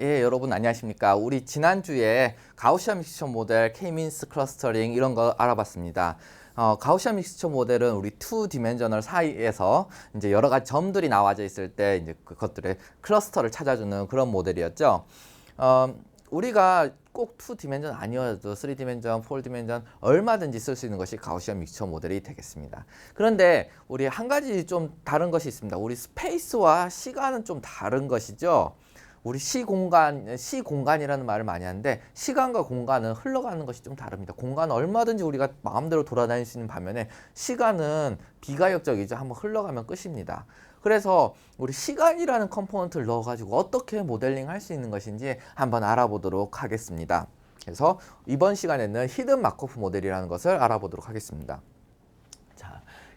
예, 여러분 안녕하십니까? 우리 지난주에 가우시아 믹스처 모델, K-민스 클러스터링 이런 거 알아봤습니다. 어, 가우시아 믹스처 모델은 우리 투 디멘셔널 사이에서 이제 여러 가지 점들이 나와져 있을 때 이제 그것들의 클러스터를 찾아주는 그런 모델이었죠. 어, 우리가 꼭 투 디멘전 아니어도 쓰리 디멘전, 폴 디멘전 얼마든지 쓸 수 있는 것이 가우시아 믹처 모델이 되겠습니다. 그런데 우리 한 가지 좀 다른 것이 있습니다. 우리 스페이스와 시간은 좀 다른 것이죠. 우리 시 공간, 시 공간이라는 말을 많이 하는데 시간과 공간은 흘러가는 것이 좀 다릅니다. 공간은 얼마든지 우리가 마음대로 돌아다닐 수 있는 반면에 시간은 비가역적이죠. 한번 흘러가면 끝입니다. 그래서 우리 시간이라는 컴포넌트를 넣어가지고 어떻게 모델링 할 수 있는 것인지 한번 알아보도록 하겠습니다. 그래서 이번 시간에는 히든 마코프 모델이라는 것을 알아보도록 하겠습니다.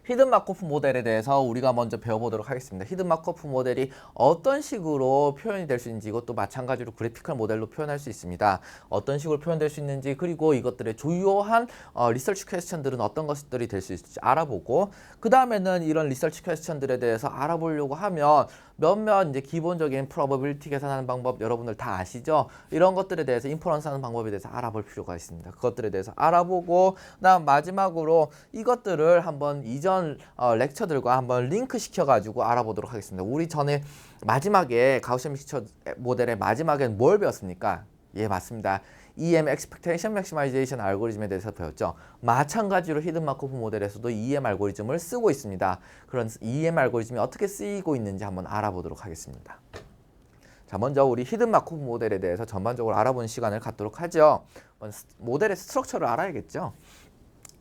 자, 히든 마코프 모델에 대해서 우리가 먼저 배워보도록 하겠습니다. 히든 마코프 모델이 어떤 식으로 표현이 될 수 있는지 이것도 마찬가지로 그래피컬 모델로 표현할 수 있습니다. 어떤 식으로 표현될 수 있는지 그리고 이것들의 주요한 어, 리서치 퀘스천들은 어떤 것들이 될 수 있을지 알아보고 그 다음에는 이런 리서치 퀘스천들에 대해서 알아보려고 하면 몇몇 이제 기본적인 프로버빌티 계산하는 방법 여러분들 다 아시죠? 이런 것들에 대해서 인퍼런스 하는 방법에 대해서 알아볼 필요가 있습니다. 그것들에 대해서 알아보고 그다음 마지막으로 이것들을 한번 이전 어, 렉처들과 한번 링크 시켜 가지고 알아보도록 하겠습니다. 우리 전에 마지막에 가우시아 믹스처 모델의 마지막엔 뭘 배웠습니까? 예, 맞습니다. EM Expectation Maximization 알고리즘에 대해서 배웠죠. 마찬가지로 히든 마코프 모델에서도 EM 알고리즘을 쓰고 있습니다. 그런 EM 알고리즘이 어떻게 쓰이고 있는지 한번 알아보도록 하겠습니다. 자, 먼저 우리 히든 마코프 모델에 대해서 전반적으로 알아보는 시간을 갖도록 하죠. 모델의 스트럭처를 알아야겠죠.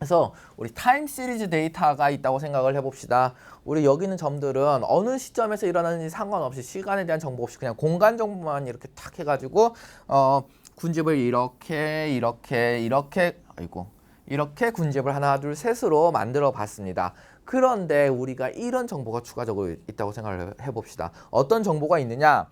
그래서 우리 타임 시리즈 데이터가 있다고 생각을 해봅시다. 우리 여기 있는 점들은 어느 시점에서 일어나는지 상관없이 시간에 대한 정보 없이 그냥 공간 정보만 이렇게 탁 해가지고 어 군집을 이렇게 이렇게 이렇게 아이고 이렇게 군집을 하나 둘 셋으로 만들어 봤습니다. 그런데 우리가 이런 정보가 추가적으로 있다고 생각을 해봅시다. 어떤 정보가 있느냐?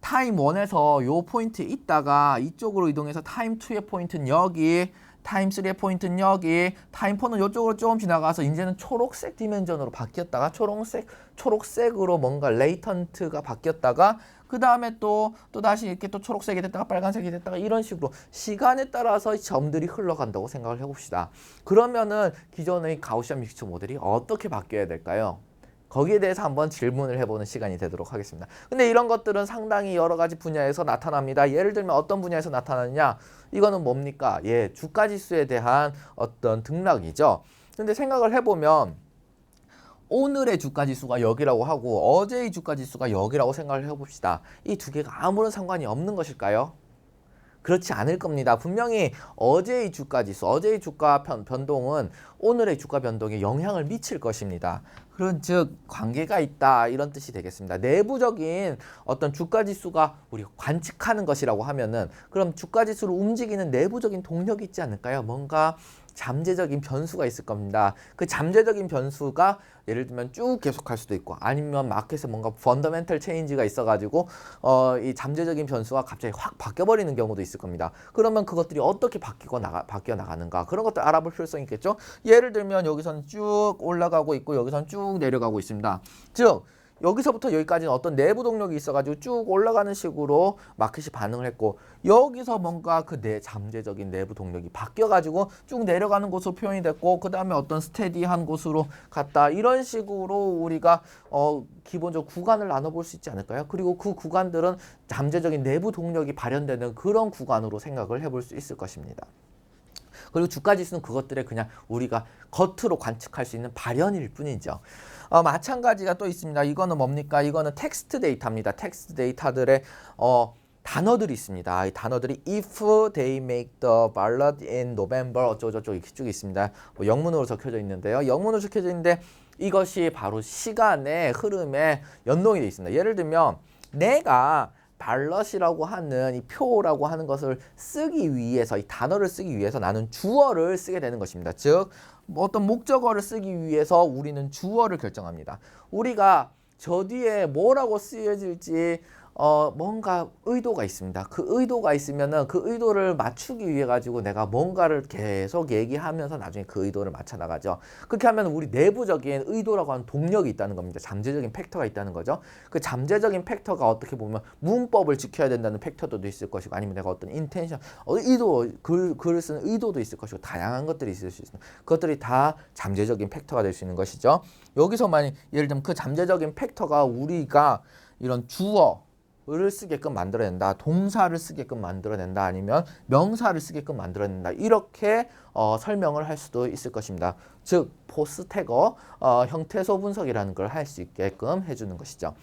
타임 1에서 요 포인트에 있다가 이쪽으로 이동해서 타임 2의 포인트는 여기 타임 3의 포인트는 여기 타임 4는 이쪽으로 조금 지나가서 이제는 초록색 디멘전으로 바뀌었다가 초록색 초록색으로 뭔가 레이턴트가 바뀌었다가 그 다음에 또 또 다시 이렇게 또 초록색이 됐다가 빨간색이 됐다가 이런 식으로 시간에 따라서 이 점들이 흘러간다고 생각을 해봅시다. 그러면은 기존의 가우시아 믹스처 모델이 어떻게 바뀌어야 될까요? 거기에 대해서 한번 질문을 해보는 시간이 되도록 하겠습니다. 근데 이런 것들은 상당히 여러 가지 분야에서 나타납니다. 예를 들면 어떤 분야에서 나타나느냐? 이거는 뭡니까? 예, 주가 지수에 대한 어떤 등락이죠. 근데 생각을 해보면 오늘의 주가 지수가 여기라고 하고 어제의 주가 지수가 여기라고 생각을 해봅시다. 이 두 개가 아무런 상관이 없는 것일까요? 그렇지 않을 겁니다. 분명히 어제의 주가 지수, 어제의 주가 변, 변동은 오늘의 주가 변동에 영향을 미칠 것입니다. 그런 즉 관계가 있다 이런 뜻이 되겠습니다. 내부적인 어떤 주가 지수가 우리가 관측하는 것이라고 하면은 그럼 주가 지수를 움직이는 내부적인 동력이 있지 않을까요? 뭔가 잠재적인 변수가 있을 겁니다. 그 잠재적인 변수가 예를 들면 쭉 계속할 수도 있고 아니면 마켓에 뭔가 펀더멘털 체인지가 있어가지고 어, 이 잠재적인 변수가 갑자기 확 바뀌어 버리는 경우도 있을 겁니다. 그러면 그것들이 어떻게 바뀌고 나가 바뀌어 나가는가 그런 것들 알아볼 필요성이 있겠죠. 예를 들면 여기서는 쭉 올라가고 있고 여기서는 쭉 내려가고 있습니다. 즉 여기서부터 여기까지는 어떤 내부 동력이 있어가지고 쭉 올라가는 식으로 마켓이 반응을 했고 여기서 뭔가 그 내 잠재적인 내부 동력이 바뀌어가지고 쭉 내려가는 곳으로 표현이 됐고 그 다음에 어떤 스테디한 곳으로 갔다 이런 식으로 우리가 어 기본적으로 구간을 나눠볼 수 있지 않을까요? 그리고 그 구간들은 잠재적인 내부 동력이 발현되는 그런 구간으로 생각을 해볼 수 있을 것입니다. 그리고 주가 지수는 그것들의 그냥 우리가 겉으로 관측할 수 있는 발현일 뿐이죠. 어, 마찬가지가 또 있습니다. 이거는 뭡니까? 이거는 텍스트 데이터입니다. 텍스트 데이터들의 어, 단어들이 있습니다. 이 단어들이 if they make the ballot in November 어쩌고저쩌고 이렇게 쭉 있습니다. 뭐 영문으로 적혀져 있는데요. 영문으로 적혀져 있는데 이것이 바로 시간의 흐름에 연동이 되어 있습니다. 예를 들면 내가 발럿이라고 하는 이 표라고 하는 것을 쓰기 위해서 이 단어를 쓰기 위해서 나는 주어를 쓰게 되는 것입니다. 즉, 뭐 어떤 목적어를 쓰기 위해서 우리는 주어를 결정합니다. 우리가 저 뒤에 뭐라고 쓰여질지 어 뭔가 의도가 있습니다. 그 의도가 있으면은 그 의도를 맞추기 위해 가지고 내가 뭔가를 계속 얘기하면서 나중에 그 의도를 맞춰 나가죠. 그렇게 하면 우리 내부적인 의도라고 하는 동력이 있다는 겁니다. 잠재적인 팩터가 있다는 거죠. 그 잠재적인 팩터가 어떻게 보면 문법을 지켜야 된다는 팩터도 있을 것이고 아니면 내가 어떤 인텐션, 어, 의도 글 글을 쓰는 의도도 있을 것이고 다양한 것들이 있을 수 있습니다. 그것들이 다 잠재적인 팩터가 될 수 있는 것이죠. 여기서만 예를 들면 그 잠재적인 팩터가 우리가 이런 주어 를 쓰게끔 만들어낸다. 동사를 쓰게끔 만들어낸다. 아니면 명사를 쓰게끔 만들어낸다. 이렇게 어, 설명을 할 수도 있을 것입니다. 즉 포스 태거 어, 형태소 분석이라는 걸 할 수 있게끔 해주는 것이죠.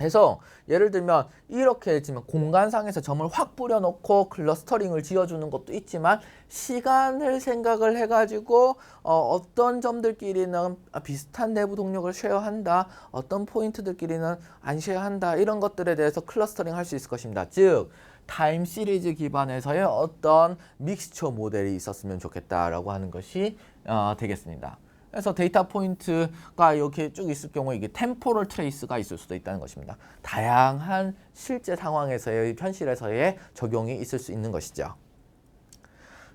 그래서 예를 들면 이렇게 지금 공간상에서 점을 확 뿌려놓고 클러스터링을 지어주는 것도 있지만 시간을 생각을 해가지고 어, 떤 점들끼리는 비슷한 내부 동력을 쉐어한다 어떤 포인트들끼리는 안 쉐어한다 이런 것들에 대해서 클러스터링 할 수 있을 것입니다 즉 타임 시리즈 기반에서의 어떤 믹스처 모델이 있었으면 좋겠다라고 하는 것이 어, 되겠습니다. 그래서 데이터 포인트가 이렇게 쭉 있을 경우에 이게 템포럴 트레이스가 있을 수도 있다는 것입니다. 다양한 실제 상황에서의 현실에서의 적용이 있을 수 있는 것이죠.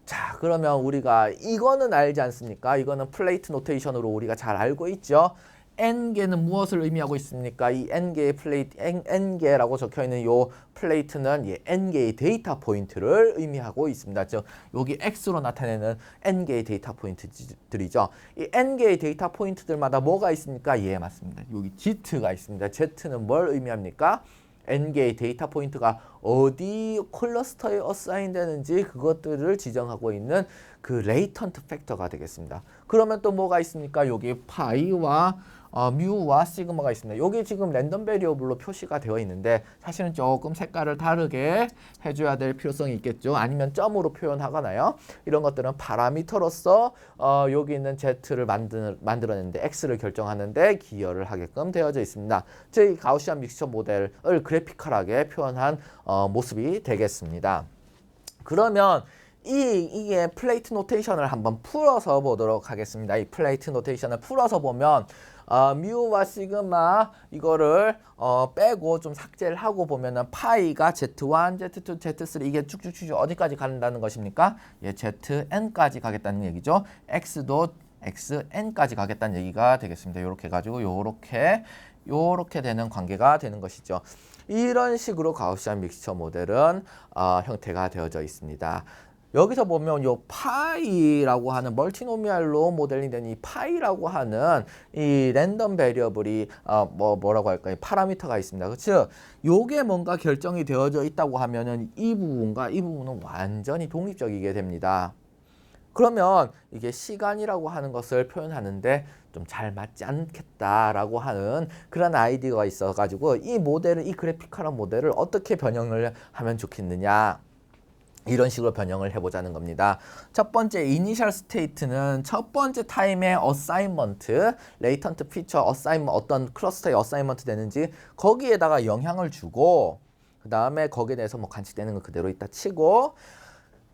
자, 그러면 우리가 이거는 알지 않습니까? 이거는 플레이트 노테이션으로 우리가 잘 알고 있죠. N개는 무엇을 의미하고 있습니까? 이 n개의 플레이트, n, n개라고 적혀 있는 요 플레이트는 이 n개의 데이터 포인트를 의미하고 있습니다. 즉 여기 x로 나타내는 n개의 데이터 포인트들이죠. 이 n개의 데이터 포인트들마다 뭐가 있습니까? 예, 맞습니다. 여기 z가 있습니다. z는 뭘 의미합니까? n개의 데이터 포인트가 어디 클러스터에 어사인 되는지 그것들을 지정하고 있는 그 레이턴트 팩터가 되겠습니다. 그러면 또 뭐가 있습니까? 여기 파이와 어, 뮤와 시그마가 있습니다. 여기 지금 랜덤 베리어블로 표시가 되어 있는데 사실은 조금 색깔을 다르게 해줘야 될 필요성이 있겠죠. 아니면 점으로 표현하거나요. 이런 것들은 파라미터로서 어, 여기 있는 Z를 만들, 만들어내는데 X를 결정하는데 기여를 하게끔 되어져 있습니다. 즉 가우시안 믹스처 모델을 그래피컬하게 표현한 어, 모습이 되겠습니다. 그러면 이 이게 플레이트 노테이션을 한번 풀어서 보도록 하겠습니다. 이 플레이트 노테이션을 풀어서 보면 어, 뮤와 시그마 이거를 어, 빼고 좀 삭제를 하고 보면은 파이가 Z1, Z2, Z3 이게 쭉쭉쭉 어디까지 간다는 것입니까? 예, ZN까지 가겠다는 얘기죠. X도 XN까지 가겠다는 얘기가 되겠습니다. 이렇게 가지고 요렇게 요렇게 되는 관계가 되는 것이죠. 이런 식으로 가우시안 믹스처 모델은 어, 형태가 되어져 있습니다. 여기서 보면 요 파이라고 하는 멀티노미알로 모델링 된 이 파이라고 하는 이 랜덤 베리어블이 어뭐 뭐라고 할까요? 파라미터가 있습니다. 그렇죠? 요게 뭔가 결정이 되어져 있다고 하면은 이 부분과 이 부분은 완전히 독립적이게 됩니다. 그러면 이게 시간이라고 하는 것을 표현하는데 좀 잘 맞지 않겠다라고 하는 그런 아이디어가 있어가지고 이 모델을 이 그래픽화한 모델을 어떻게 변형을 하면 좋겠느냐 이런 식으로 변형을 해보자는 겁니다. 첫 번째 이니셜 스테이트는 첫 번째 타임의 어사이먼트, 레이턴트 피처 어사이먼 어떤 클러스터에 어사이먼트 되는지 거기에다가 영향을 주고 그 다음에 거기에 대해서 뭐 관측되는 거 그대로 있다 치고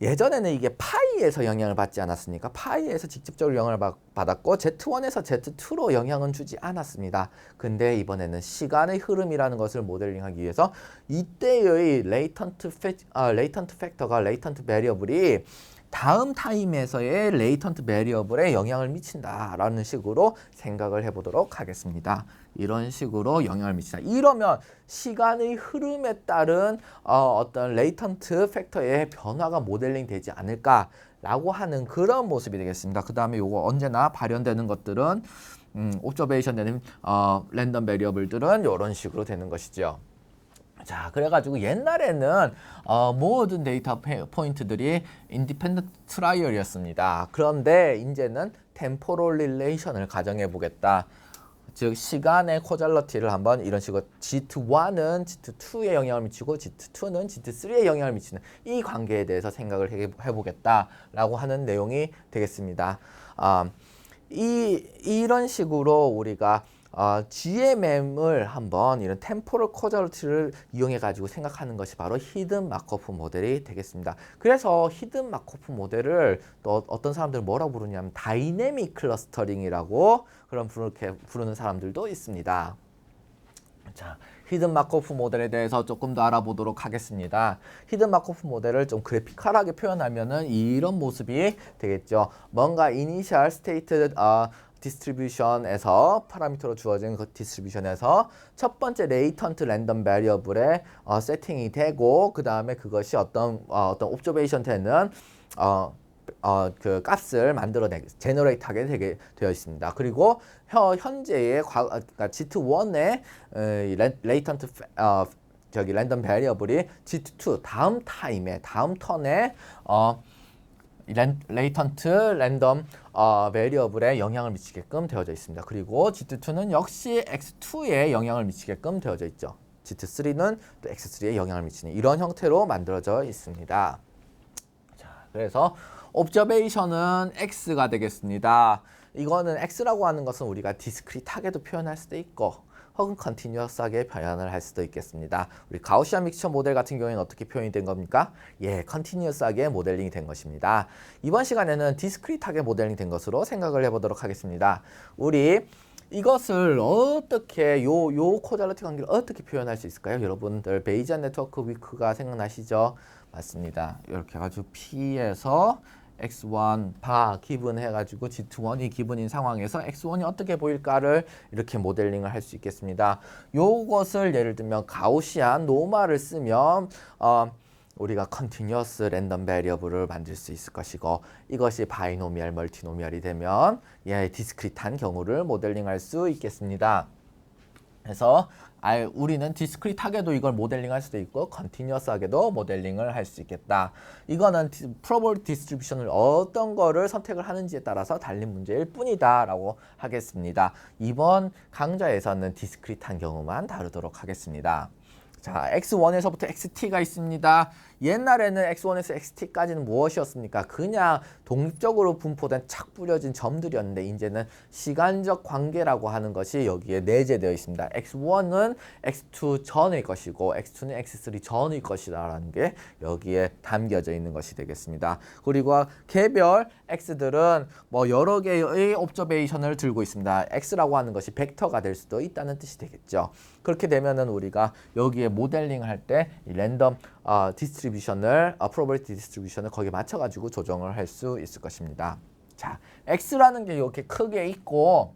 예전에는 이게 파이에서 영향을 받지 않았습니까? 파이에서 직접적으로 영향을 받았고 Z1에서 Z2로 영향은 주지 않았습니다. 근데 이번에는 시간의 흐름이라는 것을 모델링하기 위해서 이때의 레이턴트 팩, 아, 레이턴트 팩터가 레이턴트 베리어블이 다음 타임에서의 레이턴트 베리어블에 영향을 미친다라는 식으로 생각을 해보도록 하겠습니다. 이런 식으로 영향을 미친다. 이러면 시간의 흐름에 따른 어, 어떤 레이턴트 팩터의 변화가 모델링 되지 않을까 라고 하는 그런 모습이 되겠습니다. 그 다음에 요거 언제나 발현되는 것들은 음, 옵저베이션 되는 어, 랜덤 베리어블들은 이런 식으로 되는 것이죠. 자, 그래가지고 옛날에는 어, 모든 데이터 포인트들이 인디펜던트 트라이얼이었습니다. 그런데 이제는 템포럴 릴레이션을 가정해 보겠다. 즉 시간의 코잘러티를 한번 이런 식으로 G1은 G2에 영향을 미치고 G2는 G3에 영향을 미치는 이 관계에 대해서 생각을 해보겠다라고 하는 내용이 되겠습니다. 아, 이 이런 식으로 우리가 어, GMM을 한번 이런 템포럴 코저리티를 이용해 가지고 생각하는 것이 바로 히든 마코프 모델이 되겠습니다. 그래서 히든 마코프 모델을 또 어떤 사람들은 뭐라고 부르냐면 다이내믹 클러스터링이라고 그런 부르게 부르는 사람들도 있습니다. 자, 히든 마코프 모델에 대해서 조금 더 알아보도록 하겠습니다. 히든 마코프 모델을 좀 그래피컬하게 표현하면은 이런 모습이 되겠죠. 뭔가 이니셜 스테이트 어, 디스트리뷰션에서 파라미터로 주어진 그 디스트리뷰션에서 첫 번째 레이턴트 랜덤 베리어블에 어, 세팅이 되고 그 다음에 그것이 어떤 어, 어떤 옵저베이션 되는 어, 어, 그 값을 만들어내게 제너레이트하게 되게 되어 있습니다. 그리고 혀, 현재의 과, 그러니까 G2.1의 어, 레이턴트 어, 저기 랜덤 베리어블이 G2 다음 타임에 다음 턴에 어, 랜, 레이턴트 랜덤 어, 베리어블에 영향을 미치게끔 되어져 있습니다. 그리고 G2는 역시 X2에 영향을 미치게끔 되어져 있죠. G3는 또 X3에 영향을 미치는 이런 형태로 만들어져 있습니다. 자, 그래서 옵저베이션은 X가 되겠습니다. 이거는 X라고 하는 것은 우리가 디스크리트하게도 표현할 수도 있고 혹은 컨티뉴어스하게 표현을 할 수도 있겠습니다. 우리 가우시안 믹처 모델 같은 경우에는 어떻게 표현이 된 겁니까? 예, 컨티뉴어스하게 모델링이 된 것입니다. 이번 시간에는 디스크리트하게 모델링 된 것으로 생각을 해보도록 하겠습니다. 우리 이것을 어떻게 요 요 코잘러티 관계를 어떻게 표현할 수 있을까요? 여러분들 베이지안 네트워크 위크가 생각나시죠? 맞습니다. 이렇게 해가지고 P에서 x1 바 기분 해가지고 g2원이 기분인 상황에서 x1이 어떻게 보일까를 이렇게 모델링을 할 수 있겠습니다. 요것을 예를 들면 가우시안 노마를 쓰면 어, 우리가 컨티뉴어스 랜덤 베리어블을 만들 수 있을 것이고 이것이 바이노미얼 멀티노미얼이 되면 예 디스크리트한 경우를 모델링할 수 있겠습니다. 그래서 아, 우리는 디스크리트하게도 이걸 모델링할 수도 있고 컨티뉴어스하게도 모델링을 할 수 있겠다. 이거는 프로볼 디스트리뷰션을 어떤 거를 선택을 하는지에 따라서 달린 문제일 뿐이다 라고 하겠습니다. 이번 강좌에서는 디스크리트한 경우만 다루도록 하겠습니다. 자, x1에서부터 xt가 있습니다. 옛날에는 x1에서 xt까지는 무엇이었습니까? 그냥 독립적으로 분포된 착 뿌려진 점들이었는데 이제는 시간적 관계라고 하는 것이 여기에 내재되어 있습니다. x1은 x2 전의 것이고 x2는 x3 전의 것이라는 게 여기에 담겨져 있는 것이 되겠습니다. 그리고 개별 x들은 뭐 여러 개의 옵저베이션을 들고 있습니다. x라고 하는 것이 벡터가 될 수도 있다는 뜻이 되겠죠. 그렇게 되면은 우리가 여기에 모델링 할 때 랜덤 어, 디스트리 뷰션을 어, 프로버리티 디스트리뷰션을 거기에 맞춰 가지고 조정을 할 수 있을 것입니다. 자, x라는 게 이렇게 크게 있고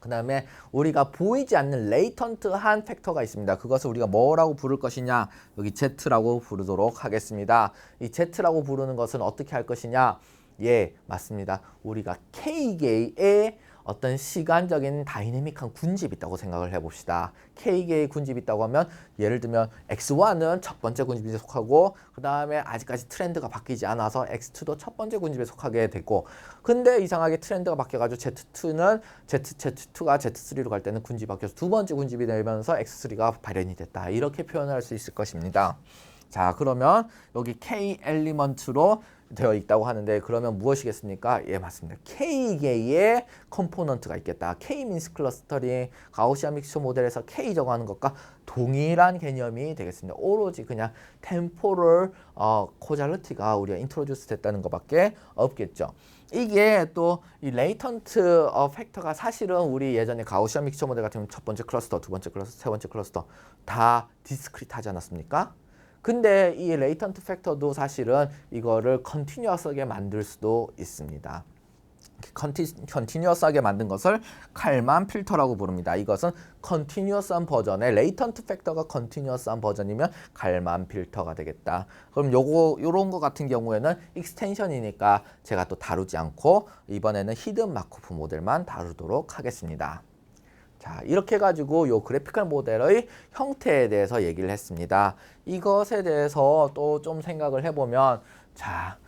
그 다음에 우리가 보이지 않는 레이턴트한 팩터가 있습니다. 그것을 우리가 뭐라고 부를 것이냐 여기 Z라고 부르도록 하겠습니다. 이 Z라고 부르는 것은 어떻게 할 것이냐 예 맞습니다. 우리가 K계의 어떤 시간적인 다이내믹한 군집이 있다고 생각을 해봅시다. K개의 군집이 있다고 하면 예를 들면 X1은 첫 번째 군집에 속하고 그 다음에 아직까지 트렌드가 바뀌지 않아서 X2도 첫 번째 군집에 속하게 됐고 근데 이상하게 트렌드가 바뀌어가지고 Z2는 Z, Z2가 Z3로 갈 때는 군집이 바뀌어서 두 번째 군집이 되면서 X3가 발현이 됐다. 이렇게 표현할 수 있을 것입니다. 자 그러면 여기 K 엘리먼트로 되어 있다고 하는데 그러면 무엇이겠습니까? 예 맞습니다. K개의 컴포넌트가 있겠다. K-민스 클러스터링 가우시안 믹스처 모델에서 K 정하는 것과 동일한 개념이 되겠습니다. 오로지 그냥 템포럴 어, 코잘러티가 우리가 인트로듀스 됐다는 것밖에 없겠죠. 이게 또 이 레이턴트 어, 팩터가 사실은 우리 예전에 가우시안 믹스처 모델 같은 첫 번째 클러스터, 두 번째 클러스터, 세 번째 클러스터 다 디스크리트 하지 않았습니까? 근데 이 레이턴트 팩터도 사실은 이거를 컨티뉴어스하게 만들 수도 있습니다. 컨티, 컨티뉴어스하게 만든 것을 칼만 필터라고 부릅니다. 이것은 컨티뉴어스한 버전의 레이턴트 팩터가 컨티뉴어스한 버전이면 칼만 필터가 되겠다. 그럼 요거 요런 거 같은 경우에는 익스텐션이니까 제가 또 다루지 않고 이번에는 히든 마코프 모델만 다루도록 하겠습니다. 자, 이렇게 가지고 요 그래피컬 모델의 형태에 대해서 얘기를 했습니다. 이것에 대해서 또 좀 생각을 해보면 자,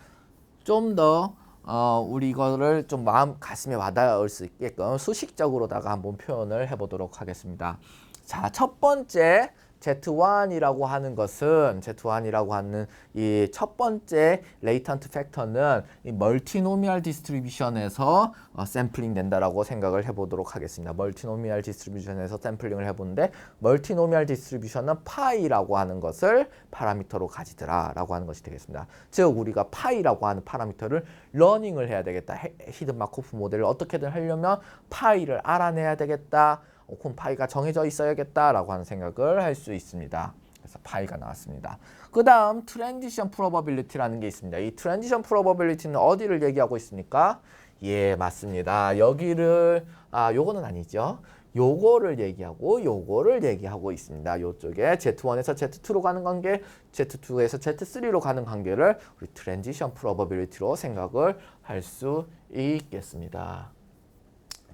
좀 더 어, 우리 이거를 좀 마음 가슴에 와닿을 수 있게끔 수식적으로다가 한번 표현을 해보도록 하겠습니다. 자, 첫 번째 Z1이라고 하는 것은 Z1이라고 하는 이 첫 번째 레이턴트 팩터는 이 멀티노미얼 디스트리뷰션에서 어, 샘플링 된다라고 생각을 해보도록 하겠습니다. 멀티노미얼 디스트리뷰션에서 샘플링을 해보는데 멀티노미얼 디스트리뷰션은 파이라고 하는 것을 파라미터로 가지더라라고 하는 것이 되겠습니다. 즉 우리가 파이라고 하는 파라미터를 러닝을 해야 되겠다. 히든 마코프 모델을 어떻게든 하려면 파이를 알아내야 되겠다. 어, 그럼 파이가 정해져 있어야겠다라고 하는 생각을 할 수 있습니다. 그래서 파이가 나왔습니다. 그 다음 트랜지션 프로버빌리티라는 게 있습니다. 이 트랜지션 프로버빌리티는 어디를 얘기하고 있습니까? 예, 맞습니다. 여기를 아, 요거는 아니죠. 요거를 얘기하고 요거를 얘기하고 있습니다. 요쪽에 Z1에서 Z2로 가는 관계, Z2에서 Z3로 가는 관계를 우리 트랜지션 프로버빌리티로 생각을 할 수 있겠습니다.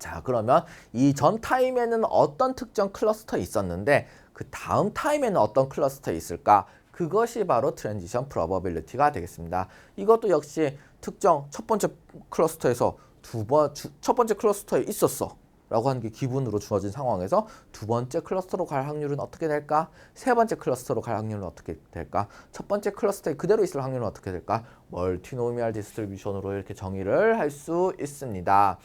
자, 그러면 이 전 타임에는 어떤 특정 클러스터 있었는데 그 다음 타임에는 어떤 클러스터 있을까? 그것이 바로 트랜지션 프로버빌리티가 되겠습니다. 이것도 역시 특정 첫 번째 클러스터에서 두 번 첫 번째 클러스터에 있었어. 라고 하는 게 기분으로 주어진 상황에서 두 번째 클러스터로 갈 확률은 어떻게 될까? 세 번째 클러스터로 갈 확률은 어떻게 될까? 첫 번째 클러스터에 그대로 있을 확률은 어떻게 될까? 멀티노미얼 디스트리뷰션으로 이렇게 정의를 할 수 있습니다.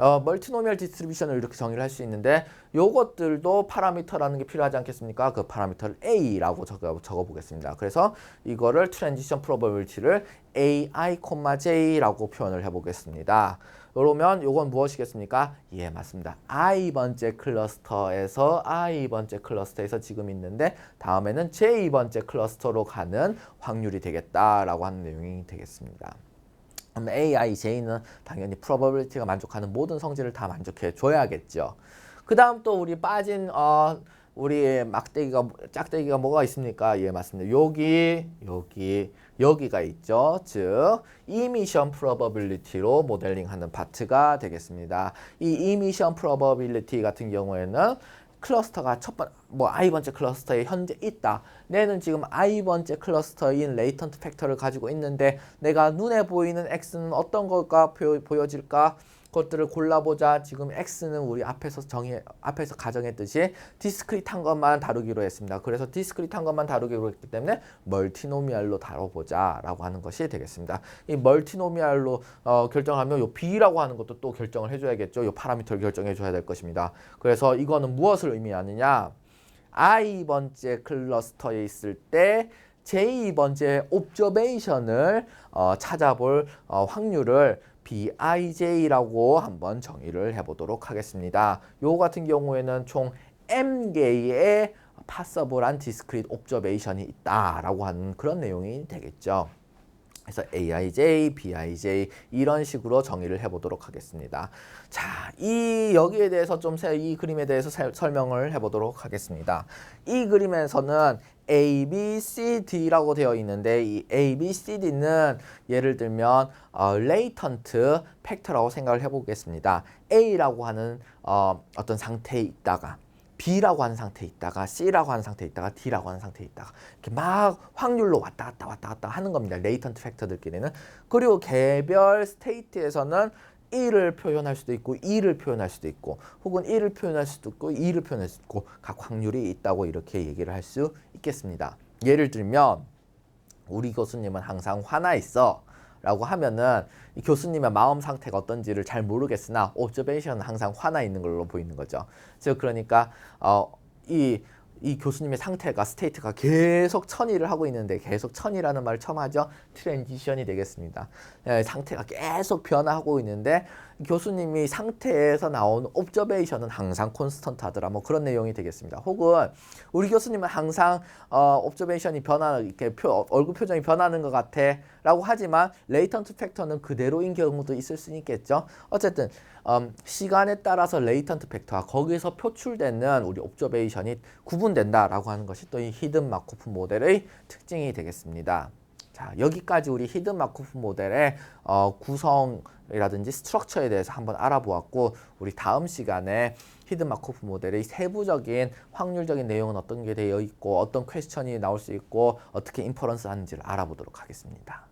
어, 멀티노미얼 디스트리뷰션을 이렇게 정의를 할 수 있는데 요것들도 파라미터라는 게 필요하지 않겠습니까? 그 파라미터를 A라고 적어, 적어 보겠습니다. 그래서 이거를 트랜지션 프로버빌리티를 AI, J라고 표현을 해 보겠습니다. 그러면 요건 무엇이겠습니까? 예, 맞습니다. I 번째 클러스터에서 I 번째 클러스터에서 지금 있는데 다음에는 J 번째 클러스터로 가는 확률이 되겠다라고 하는 내용이 되겠습니다. 그럼 A, I, J는 당연히 probability가 만족하는 모든 성질을 다 만족해 줘야겠죠. 그 다음 또 우리 빠진 어 우리 막대기가 짝대기가 뭐가 있습니까? 예 맞습니다. 여기 여기 여기가 있죠. 즉 emission probability로 모델링하는 파트가 되겠습니다. 이 emission probability 같은 경우에는 클러스터가 첫 번, 뭐 i 번째 클러스터에 현재 있다. 내는 지금 i 번째 클러스터인 레이턴트 팩터를 가지고 있는데 내가 눈에 보이는 x는 어떤 걸까 보여질까? 것들을 골라보자. 지금 x는 우리 앞에서 정해 앞에서 가정했듯이 디스크릿한 것만 다루기로 했습니다. 그래서 디스크릿한 것만 다루기로 했기 때문에 멀티노미알로 다뤄보자라고 하는 것이 되겠습니다. 이 멀티노미알로 어, 결정하면 요 b라고 하는 것도 또 결정을 해줘야겠죠. 요 파라미터를 결정해줘야 될 것입니다. 그래서 이거는 무엇을 의미하느냐? i 번째 클러스터에 있을 때 j 번째 옵저베이션을 어, 찾아볼 어, 확률을 BIJ라고 한번 정의를 해보도록 하겠습니다. 요 같은 경우에는 총 M개의 파서블한 디스크릿 옵저베이션이 있다라고 하는 그런 내용이 되겠죠. 그래서 AIJ, BIJ 이런 식으로 정의를 해보도록 하겠습니다. 자, 이 여기에 대해서 좀 이 그림에 대해서 사, 설명을 해보도록 하겠습니다. 이 그림에서는 A, B, C, D라고 되어 있는데 이 A, B, C, D는 예를 들면 어, 레이턴트 팩터라고 생각을 해보겠습니다. A라고 하는 어, 어떤 상태에 있다가 B라고 하는 상태에 있다가 C라고 하는 상태에 있다가 D라고 하는 상태에 있다가 이렇게 막 확률로 왔다 갔다 왔다 갔다 하는 겁니다. 레이턴트 팩터들끼리는. 그리고 개별 스테이트에서는 1을 표현할 수도 있고 2를 표현할 수도 있고 혹은 1을 표현할 수도 있고 2를 표현할 수도 있고 각 확률이 있다고 이렇게 얘기를 할 수 있겠습니다. 예를 들면 우리 교수님은 항상 화나 있어 라고 하면은 이 교수님의 마음 상태가 어떤지를 잘 모르겠으나 옵저베이션은 항상 화나 있는 걸로 보이는 거죠. 즉 그러니까 어, 이, 이 교수님의 상태가 스테이트가 계속 천일을 하고 있는데 계속 천이라는 말을 처음 하죠. 트랜지션이 되겠습니다. 예, 상태가 계속 변화하고 있는데 교수님이 상태에서 나온 옵저베이션은 항상 콘스턴트하더라. 뭐 그런 내용이 되겠습니다. 혹은 우리 교수님은 항상 어, 옵저베이션이 변화 이렇게 표, 얼굴 표정이 변하는 것 같아라고 하지만 레이턴트 팩터는 그대로인 경우도 있을 수 있겠죠. 어쨌든 음, 시간에 따라서 레이턴트 팩터와 거기서 표출되는 우리 옵저베이션이 구분된다라고 하는 것이 또 이 히든 마코프 모델의 특징이 되겠습니다. 자, 여기까지 우리 히든 마코프 모델의 어, 구성이라든지 스트럭처에 대해서 한번 알아보았고 우리 다음 시간에 히든 마코프 모델의 세부적인 확률적인 내용은 어떤 게 되어 있고 어떤 퀘스천이 나올 수 있고 어떻게 인퍼런스 하는지를 알아보도록 하겠습니다.